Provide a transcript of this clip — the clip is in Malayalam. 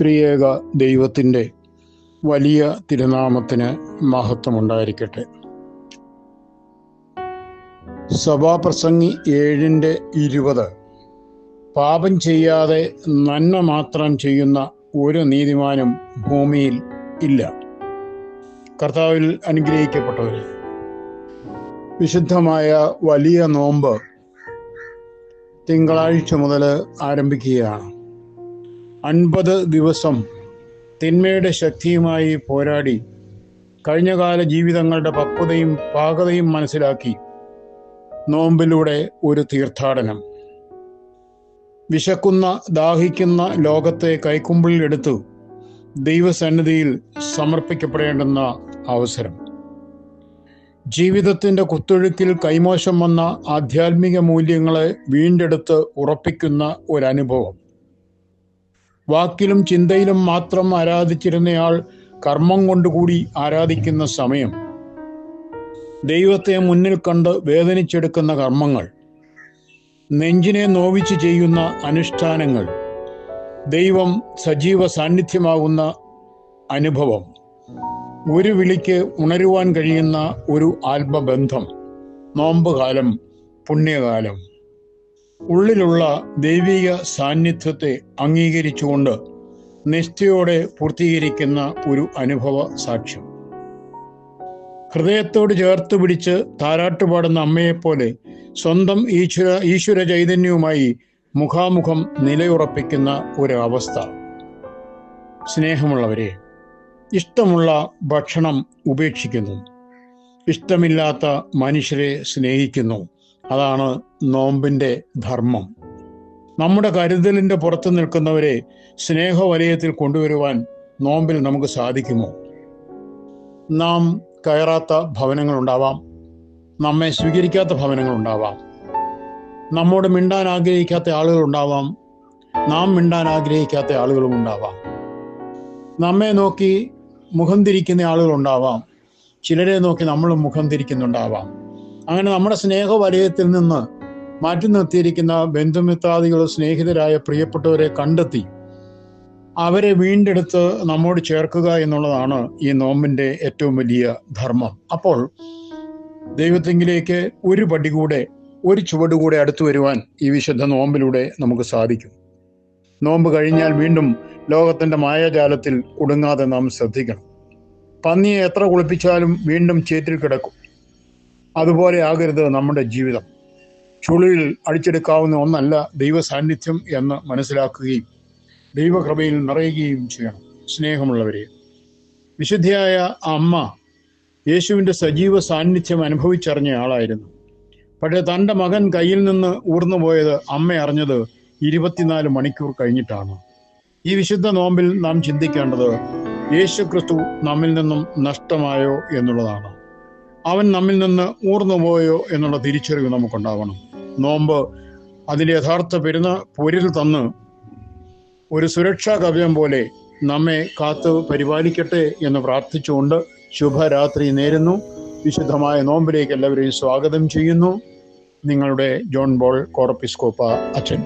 ത്രിയേക ദൈവത്തിന്റെ വലിയ തിരുനാമത്തിന് മഹത്വമുണ്ടായിരിക്കട്ടെ. സഭാപ്രസംഗി ഏഴിന്റെ ഇരുപത്. പാപം ചെയ്യാതെ നന്മ മാത്രം ചെയ്യുന്ന ഒരു നീതിമാനും ഭൂമിയിൽ ഇല്ല. കർത്താവിൽ അനുഗ്രഹിക്കപ്പെട്ടവരെ വിശുദ്ധമായ വലിയ നോമ്പ് തിങ്കളാഴ്ച മുതൽ ആരംഭിക്കുകയാണ്. അൻപത് ദിവസം തിന്മയുടെ ശക്തിയുമായി പോരാടി കഴിഞ്ഞകാല ജീവിതങ്ങളുടെ പക്വതയും പാകതയും മനസ്സിലാക്കി നോമ്പിലൂടെ ഒരു തീർത്ഥാടനം. വിശക്കുന്ന ദാഹിക്കുന്ന ലോകത്തെ കൈക്കുമ്പിളിൽ എടുത്തു ദൈവസന്നിധിയിൽ സമർപ്പിക്കപ്പെടേണ്ടുന്ന അവസരം. ജീവിതത്തിന്റെ കുത്തൊഴുക്കിൽ കൈമോശം വന്ന ആധ്യാത്മിക മൂല്യങ്ങളെ വീണ്ടെടുത്ത് ഉറപ്പിക്കുന്ന ഒരനുഭവം. വാക്കിലും ചിന്തയിലും മാത്രം ആരാധിച്ചിരുന്നയാൾ കർമ്മം കൊണ്ടുകൂടി ആരാധിക്കുന്ന സമയം. ദൈവത്തെ മുന്നിൽ കണ്ട് വേദനിച്ചെടുക്കുന്ന കർമ്മങ്ങൾ. നെഞ്ചിനെ നോവിച്ച് ചെയ്യുന്ന അനുഷ്ഠാനങ്ങൾ. ദൈവം സജീവ സാന്നിധ്യമാകുന്ന അനുഭവം. ഒരു വിളിക്ക് ഉണരുവാൻ കഴിയുന്ന ഒരു ആത്മബന്ധം. നോമ്പുകാലം പുണ്യകാലം. ഉള്ളിലുള്ള ദൈവിക സാന്നിധ്യത്തെ അംഗീകരിച്ചുകൊണ്ട് നിഷ്ഠയോടെ പൂർത്തീകരിക്കുന്ന ഒരു അനുഭവ സാക്ഷ്യം. ഹൃദയത്തോട് ചേർത്ത് പിടിച്ച് താരാട്ടുപാടുന്ന അമ്മയെപ്പോലെ സ്വന്തം ഈശ്വര ഈശ്വര ചൈതന്യവുമായി മുഖാമുഖം നിലയുറപ്പിക്കുന്ന ഒരു അവസ്ഥ സ്നേഹമുള്ളവരെ ഇഷ്ടമുള്ള ഭക്ഷണം ഉപേക്ഷിക്കുന്നു. ഇഷ്ടമില്ലാത്ത മനുഷ്യരെ സ്നേഹിക്കുന്നു. അതാണ് നോമ്പിന്റെ ധർമ്മം. നമ്മുടെ കരുതലിന്റെ പുറത്ത് നിൽക്കുന്നവരെ സ്നേഹവലയത്തിൽ കൊണ്ടുവരുവാൻ നോമ്പിൽ നമുക്ക് സാധിക്കുമോ? നാം കയറാത്ത ഭവനങ്ങളുണ്ടാവാം. നമ്മെ സ്വീകരിക്കാത്ത ഭവനങ്ങളുണ്ടാവാം. നമ്മോട് മിണ്ടാൻ ആഗ്രഹിക്കാത്ത ആളുകളുണ്ടാവാം. നാം മിണ്ടാൻ ആഗ്രഹിക്കാത്ത ആളുകളും ഉണ്ടാവാം. നമ്മെ നോക്കി മുഖം തിരിക്കുന്ന ആളുകളുണ്ടാവാം. ചിലരെ നോക്കി നമ്മളും മുഖം തിരിക്കുന്നുണ്ടാവാം. അങ്ങനെ നമ്മുടെ സ്നേഹ വലയത്തിൽ നിന്ന് മാറ്റി നിർത്തിയിരിക്കുന്ന ബന്ധുമിത്രാദികളോ സ്നേഹിതരായ പ്രിയപ്പെട്ടവരെ കണ്ടെത്തി അവരെ വീണ്ടെടുത്ത് നമ്മോട് ചേർക്കുക എന്നുള്ളതാണ് ഈ നോമ്പിന്റെ ഏറ്റവും വലിയ ധർമ്മം. അപ്പോൾ ദൈവത്തെങ്കിലേക്ക് ഒരു പടി കൂടെ ഒരു ചുവട് കൂടെ അടുത്തു വരുവാൻ ഈ വിശുദ്ധ നോമ്പിലൂടെ നമുക്ക് സാധിക്കും. നോമ്പ് കഴിഞ്ഞാൽ വീണ്ടും ലോകത്തിന്റെ മായാജാലത്തിൽ കുടുങ്ങാതെ നാം ശ്രദ്ധിക്കണം. പന്നിയെ എത്ര കുളിപ്പിച്ചാലും വീണ്ടും ചേറ്റിൽ കിടക്കും. അതുപോലെ ആകരുത് നമ്മുടെ ജീവിതം. ചുളിയിൽ അടിച്ചെടുക്കാവുന്ന ഒന്നല്ല ദൈവ സാന്നിധ്യം എന്ന് മനസ്സിലാക്കുകയും ദൈവകൃപയിൽ നിറയുകയും ചെയ്യണം. സ്നേഹമുള്ളവരെ വിശുദ്ധയായ അമ്മ യേശുവിന്റെ സജീവ സാന്നിധ്യം അനുഭവിച്ചറിഞ്ഞ ആളായിരുന്നു. പക്ഷേ തന്റെ മകൻ കയ്യിൽ നിന്ന് ഊർന്നു പോയത് അമ്മ അറിഞ്ഞത് ഇരുപത്തിനാല് മണിക്കൂർ കഴിഞ്ഞിട്ടാണ്. ഈ വിശുദ്ധ നോമ്പിൽ നാം ചിന്തിക്കേണ്ടത് യേശു ക്രിസ്തു നമ്മിൽ നിന്നും നഷ്ടമായോ എന്നുള്ളതാണ്. അവൻ നമ്മിൽ നിന്ന് ഊർന്നുപോയോ എന്നുള്ള തിരിച്ചറിവ് നമുക്കുണ്ടാവണം. നോമ്പ് അതിന്റെ യഥാർത്ഥ പെരുന്ന പൊരിൽ തന്ന് ഒരു സുരക്ഷാ കവ്യം പോലെ നമ്മെ കാത്തു പരിപാലിക്കട്ടെ എന്ന് പ്രാർത്ഥിച്ചുകൊണ്ട് ശുഭരാത്രി നേരുന്നു. വിശുദ്ധമായ നോമ്പിലേക്ക് എല്ലാവരെയും സ്വാഗതം ചെയ്യുന്നു. നിങ്ങളുടെ ജോൺ ബോൾ കോറപ്പിസ്കോപ്പ അച്ഛൻ.